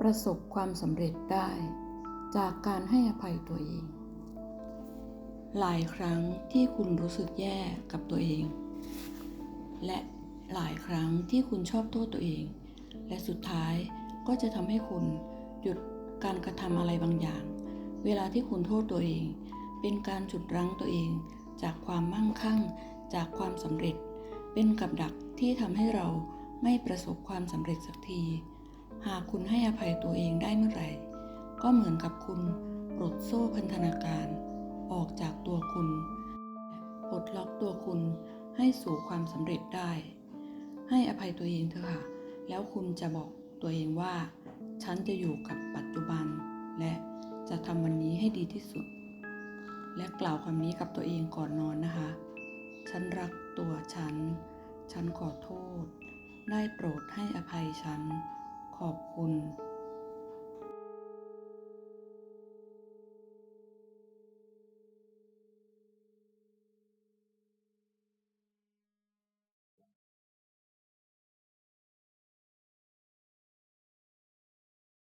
ประสบความสำเร็จได้จากการให้อภัยตัวเอง หลายครั้งที่คุณรู้สึกแย่กับตัวเอง และหลายครั้งที่คุณชอบโทษตัวเอง และสุดท้ายก็จะทำให้คุณหยุดการกระทำอะไรบางอย่าง เวลาที่คุณโทษตัวเอง เป็นการฉุดรั้งตัวเอง จากความมั่งคั่ง จากความสำเร็จ เป็นกับดักที่ทำให้เราไม่ประสบความสำเร็จสักที หากคุณให้อภัยตัวเองได้เมื่อไหร่ ก็เหมือนกับคุณปลดโซ่พันธนาการ ออกจากตัวคุณปลดล็อกตัวคุณให้สู่ความสำเร็จได้ ให้อภัยตัวเองเถอะค่ะ แล้วคุณจะบอกตัวเองว่า ฉันจะอยู่กับปัจจุบัน และจะทำวันนี้ให้ดีที่สุด และกล่าวคำนี้กับตัวเองก่อนนอนนะคะ ฉันรักตัวฉัน ฉันขอโทษ ได้โปรดให้อภัยฉัน ขอบคุณ